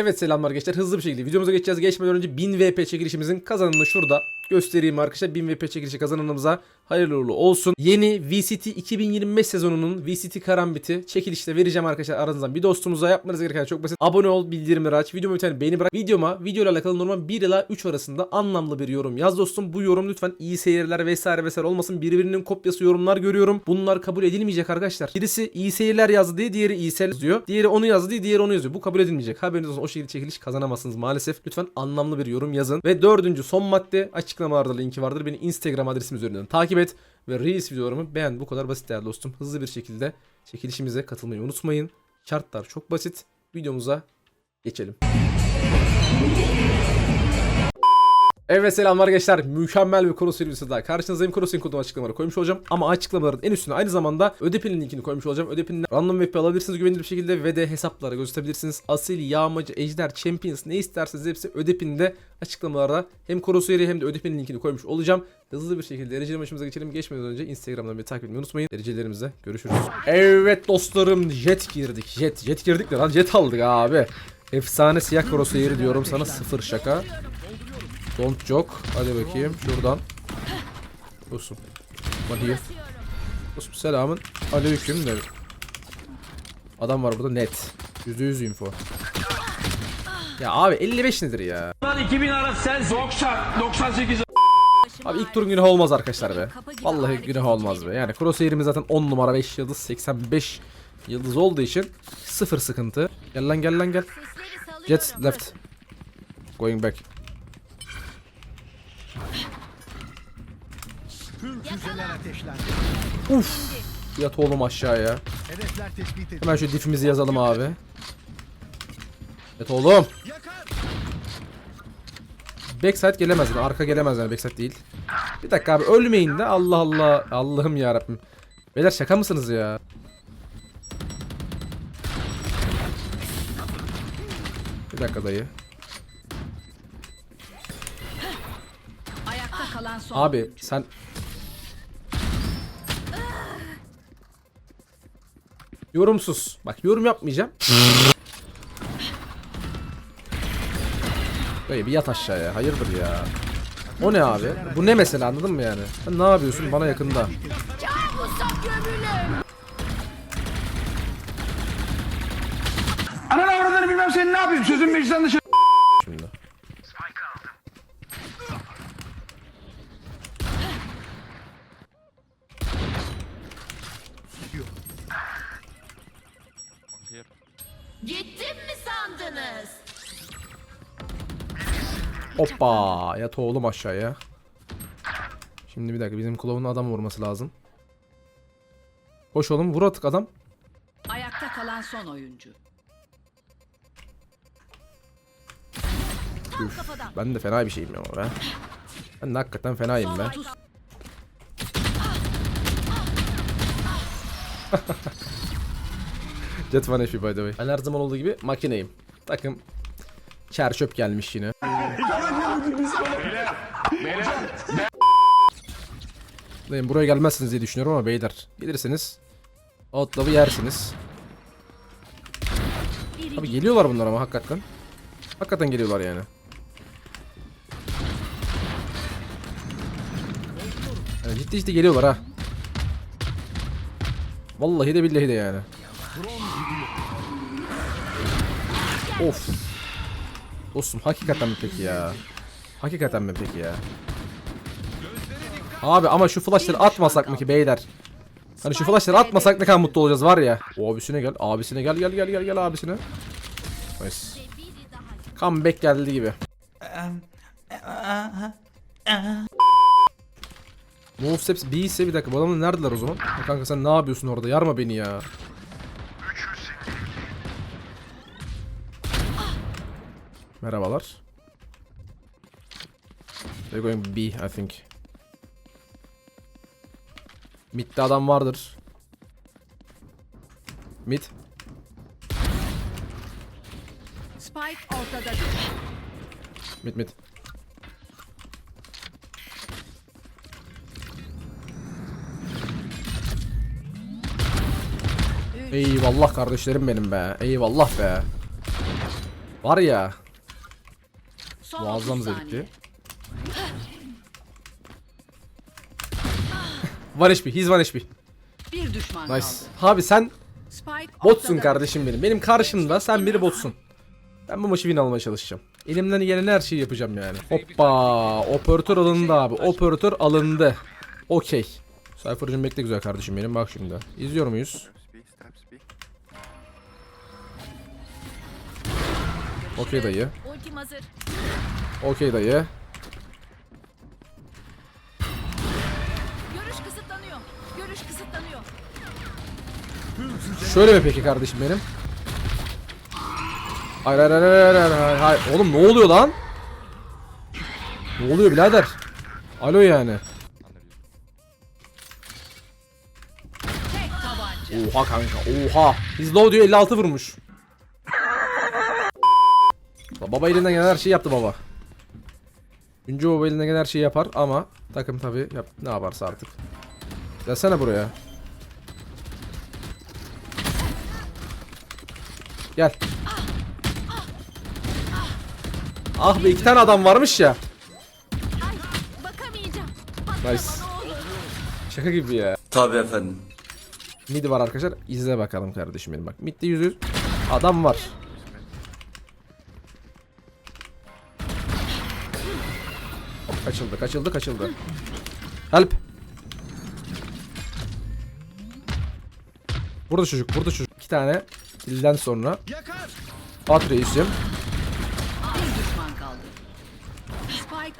Evet selamlar gençler hızlı bir şekilde videomuza geçeceğiz. Geçmeden önce 1000 VP çekilişimizin kazananını şurada göstereyim arkadaşlar. 1000 VP çekilişi kazananımıza hayırlı uğurlu olsun. Yeni VCT 2025 sezonunun VCT karambiti çekilişte vereceğim arkadaşlar aranızdan bir dostumuza yapmanız gereken çok basit. Abone ol, bildirimleri aç, videoma bir tane beğeni bırak. Videoma video ile alakalı normal 1 ila 3 arasında anlamlı bir yorum yaz dostum. Bu yorum lütfen iyi seyirler vesaire vesaire olmasın. Birbirinin kopyası yorumlar görüyorum. Bunlar kabul edilmeyecek arkadaşlar. Birisi iyi seyirler yazdı diye diğeri iyi seyirler yazıyor. Diğeri onu yazdı diye diğeri onu yazıyor. Bu kabul edilmeyecek. Haberiniz olsun o şekilde çekiliş kazanamazsınız maalesef. Lütfen anlamlı bir yorum yazın. Ve dördüncü son madde açıklamalarda linki vardır. Beni Instagram adresim üzerinden takip et. Ve Reels videolarımı beğen. Bu kadar basit değerli dostum. Hızlı bir şekilde çekilişimize katılmayı unutmayın. Şartlar çok basit. Videomuza geçelim. Evet selamlar gençler. Mükemmel bir Cross videosu daha. Karşınızdayım. Cross'in kodunu açıklamalara koymuş olacağım. Ama açıklamaların en üstüne aynı zamanda Ödepi'nin linkini koymuş olacağım. Ödepi'nin random VP alabilirsiniz güvenilir bir şekilde ve de hesaplara gösterebilirsiniz. Asil, Yağmacı, Ejder, Champions ne isterseniz hepsi Ödepi'nde açıklamalarda hem Crosshair'i hem de Ödepi'nin linkini koymuş olacağım. Hızlı bir şekilde dereceli maçımıza geçelim. Geçmeden önce Instagram'dan beni takip etmeyi unutmayın. Derecelerimizde görüşürüz. Evet dostlarım Jet girdik. Jet. Jet girdik de lan Jet aldık abi. Efsane siyah Crosshair'i diyorum sana sıfır şaka. Don't joke. Hadi bakayım şuradan. Dostum. Here? Dostum selamın. Aleyküm de. Adam var burada net. %100 info. Ya abi 55 nedir ya? Lan 2000 arası sen 90 98 Abi ilk turun günahı olmaz arkadaşlar be. Vallahi günahı olmaz be. Yani Crosshair'imiz zaten 10 numara 5 yıldız 85 yıldız olduğu için sıfır sıkıntı. Gel lan gel lan gel. Jet left. Going back. Tüm füzeler ateşlendi. Uf. Yat oğlum aşağıya. Hedefler tespit edildi. Hemen şu diffimizi yazalım abi. Yat oğlum. Backside gelemez mi? Arka gelemez yani backside değil. Bir dakika abi ölmeyin de Allah Allah. Allah'ım ya Rabbim. Beyler şaka mısınız ya? Bir dakika dayı. Kalan son. Abi sen Yorumsuz. Bak yorum yapmayacağım. Dayı bir yat aşağıya. Hayırdır ya? O ne abi? Bu ne mesela anladın mı yani? Sen ne yapıyorsun bana yakında? Ananı avradını bilmem seni ne yapayım sözün meclisten dışı Hoppa yat oğlum aşağıya. Şimdi bir dakika bizim kılavuzun adam vurması lazım. Koş oğlum vur atık adam. Ayakta kalan son oyuncu. Üf, ben de fena bir şeyim ya be. Ben de hakikaten fenayım be. Jet One HP by the way. Ben her zaman olduğu gibi makineyim. Takım çer çöp gelmiş yine. Dayım buraya gelmezsiniz diye düşünüyorum ama beyler. Gelirseniz outlavı yersiniz. Abi geliyorlar bunlar ama hakikaten. Hakikaten geliyorlar yani. yani ciddi ciddi geliyorlar ha. Vallahi de billahi de yani. Of. Dostum hakikaten mi peki ya? Hakikaten mi peki ya? Abi ama şu flashları atmasak mı ki beyler? Hani şu flashları atmasak ne kadar mutlu olacağız var ya. O abisine gel. Abisine gel gel gel gel gel abisine. Nice. Comeback geldi gibi. No steps B ise bir dakika bu adamlar neredeler o zaman? Ya kanka sen ne yapıyorsun orada? Yarma beni ya. Merhabalar. They're going B I think. Mid'de adam vardır. Mid. Spike ortada. Mid mid. Eyvallah kardeşlerim benim be. Eyvallah be. Var ya. Son Muazzam 30 saniye. zevkli. One HP. He's one HP. Bir düşman Nice. kaldı. Abi sen Spike botsun ortada. kardeşim benim. Benim karşımda sen biri botsun. Ben bu maçı win almaya çalışacağım. Elimden gelen her şeyi yapacağım yani. Hoppa. Operatör alındı abi. Operatör alındı. Okey. Cypher'cım bekle güzel kardeşim benim. Bak şimdi. İzliyor muyuz? Okey dayı. Ultim hazır. Okey dayı. Görüş kısıtlanıyor. Görüş kısıtlanıyor. Şöyle mi peki kardeşim benim? Hayır hayır hayır hayır hayır hayır. Oğlum ne oluyor lan? Ne oluyor birader? Alo yani. Oha kanka oha. Biz low diyor 56 vurmuş. Baba elinden gelen her şeyi yaptı baba. Üçüncü baba elinden gelen her şeyi yapar ama takım tabi yap ne yaparsa artık. Gelsene buraya. Gel. Ah be iki tane adam varmış ya. Nice. Şaka gibi ya. Tabii efendim. Mid var arkadaşlar. İzle bakalım kardeşim benim bak. Mid'de yüz yüz adam var. Kaçıldı, kaçıldı, kaçıldı. Help. Burada çocuk, burada çocuk. İki tane kilden sonra at reisim.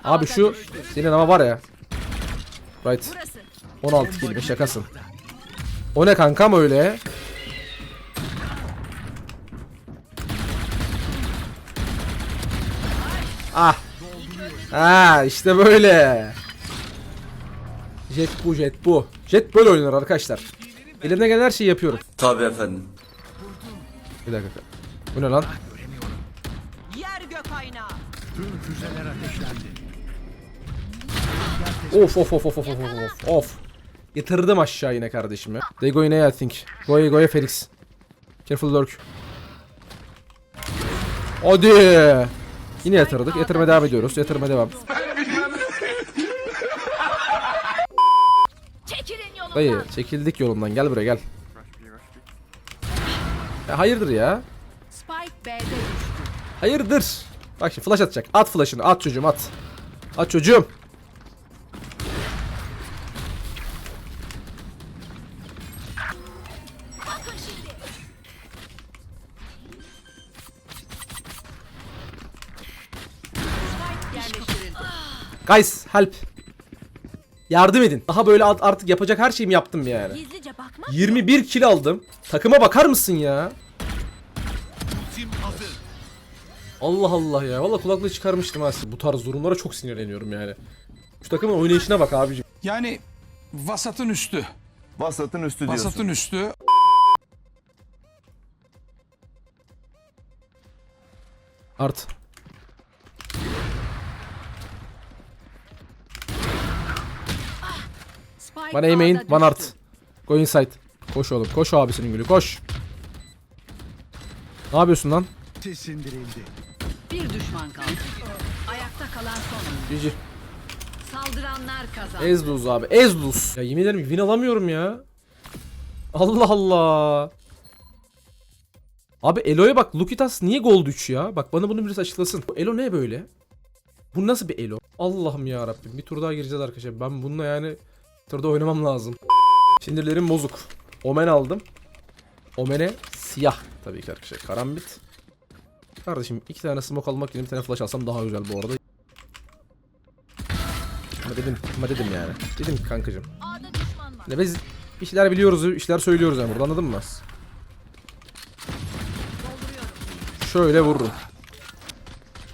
Abi şu senin ama var ya. Right. Burası. 16 kill şakasın. O ne kankam öyle? Ah. Ha işte böyle. Jet bu jet bu. Jet böyle oynar arkadaşlar. Elimden gelen her şeyi yapıyorum. Tabii efendim. Bir dakika. Bu ne lan? Yer gök aynağı. Tüm füzeler ateşlendi. Of of of of of of of of. Yatırdım aşağı yine kardeşimi. They go in I think. Go go Felix. Careful lurk. Hadi. Yine yatırdık. Yatırmaya devam ediyoruz. Yatırmaya devam. Dayı çekildik yolundan. Gel buraya gel. Ya hayırdır ya? Hayırdır? Bak şimdi flash atacak. At flash'ını. At çocuğum at. At çocuğum. Guys help. Yardım edin. Daha böyle artık yapacak her şeyimi yaptım yani. Gizlice bakmak 21 kill aldım. Takıma bakar mısın ya? Allah Allah ya. Valla kulaklığı çıkarmıştım ha. Bu tarz durumlara çok sinirleniyorum yani. Şu takımın oynayışına bak abicim. Yani vasatın üstü. Vasatın üstü diyorsun. Vasatın üstü. Art. Spike One A main, A'da one art. Go inside. Koş oğlum. Koş abisinin gülü. Koş. Ne yapıyorsun lan? Sindirildi. Bir düşman kaldı. Ayakta kalan son. GG. Saldıranlar kazandı. Ezduz abi. Ezduz. Ya yemin ederim win alamıyorum ya. Allah Allah. Abi Elo'ya bak. Lukitas niye gold 3 ya? Bak bana bunu birisi açıklasın. Bu Elo ne böyle? Bu nasıl bir Elo? Allah'ım ya Rabbim. Bir tur daha gireceğiz arkadaşlar. Ben bununla yani turda oynamam lazım. Sinirlerim bozuk. Omen aldım. Omen'e siyah tabii ki arkadaşlar. Karambit. Kardeşim iki tane smoke almak yerine bir tane flash alsam daha güzel bu arada. Ama dedim, ama dedim yani. Dedim ki kankacım. Ne biz bir şeyler biliyoruz, bir şeyler söylüyoruz yani burada anladın mı? Şöyle vururum.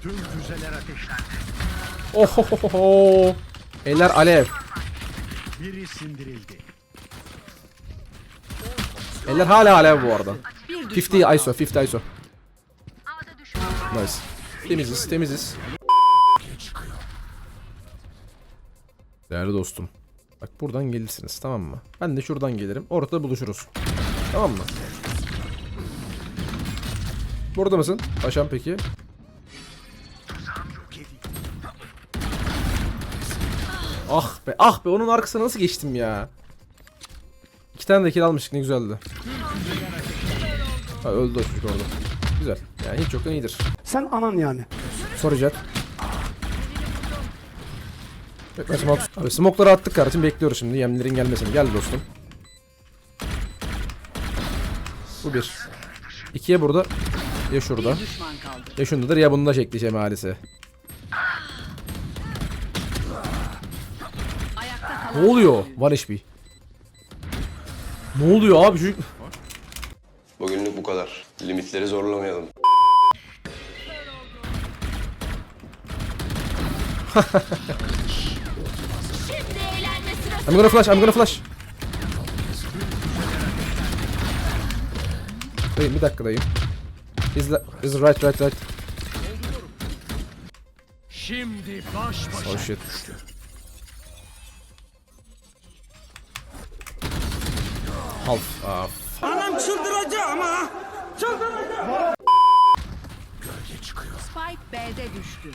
Tüm füzeler ateşlendi. Ohohoho. Eller alev. Biri sindirildi. Eller hala alev bu arada. Bir 50 düşman ISO, 50 ISO. Nice. Temiziz, temiziz. Değerli dostum. Bak buradan gelirsiniz tamam mı? Ben de şuradan gelirim. Ortada buluşuruz. Tamam mı? Burada mısın? Paşam peki. Ah be ah be onun arkasına nasıl geçtim ya. İki tane de kill almıştık ne güzeldi. Ha, öldü o çocuk orada. Güzel. Yani hiç yoktan iyidir. Sen anan yani. Soracak. Bekle smoke. Abi smoke'ları attık kardeşim bekliyoruz şimdi yemlerin gelmesini. Gel dostum. Bu bir. İkiye burada. Ya şurada. Ya şundadır ya bunda şekli şemalisi. Ayakta kalan Ne oluyor? One HP. Ne oluyor abi çocuk? Bugünlük bu kadar. Limitleri zorlamayalım. I'm gonna flash, I'm gonna flash. Dayım bir dakika dayım. Is, the, is right right right. Şimdi baş başa. Oh shit. Half. Ah, Spike B'de düştü.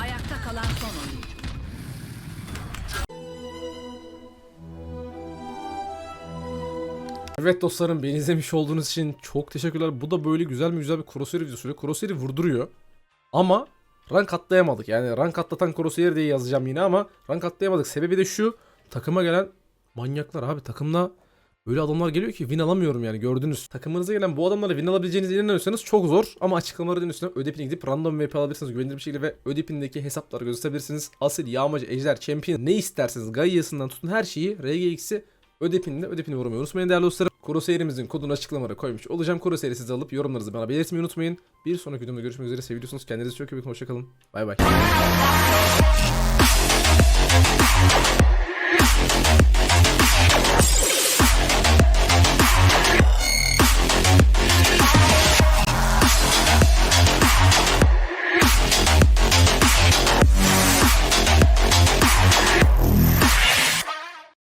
Ayakta kalan son oyuncu. Evet dostlarım beni izlemiş olduğunuz için çok teşekkürler. Bu da böyle güzel mi güzel bir crosshair videosu. Crosshair'i vurduruyor. Ama rank atlayamadık. Yani rank atlatan crosshair diye yazacağım yine ama rank atlayamadık. Sebebi de şu. Takıma gelen manyaklar abi. Takımda böyle adamlar geliyor ki win alamıyorum yani gördünüz. Takımınıza gelen bu adamlara win alabileceğinize inanıyorsanız çok zor. Ama açıklamaların üstüne ödepine gidip random VP alabilirsiniz. Güvenilir bir şekilde ve ödepindeki hesapları gösterebilirsiniz. Asil, yağmacı, ejder, champion ne isterseniz Gaia'sından tutun her şeyi RGX'i Ödepin'de ödepini vurmayı unutmayın değerli dostlarım. Crosshair'imizin kodunu açıklamalara koymuş olacağım. Crosshair'i siz alıp yorumlarınızı bana belirtmeyi unutmayın. Bir sonraki videomda görüşmek üzere. Seviyorsunuz. Kendinize çok iyi bakın. Hoşçakalın. Bay bay.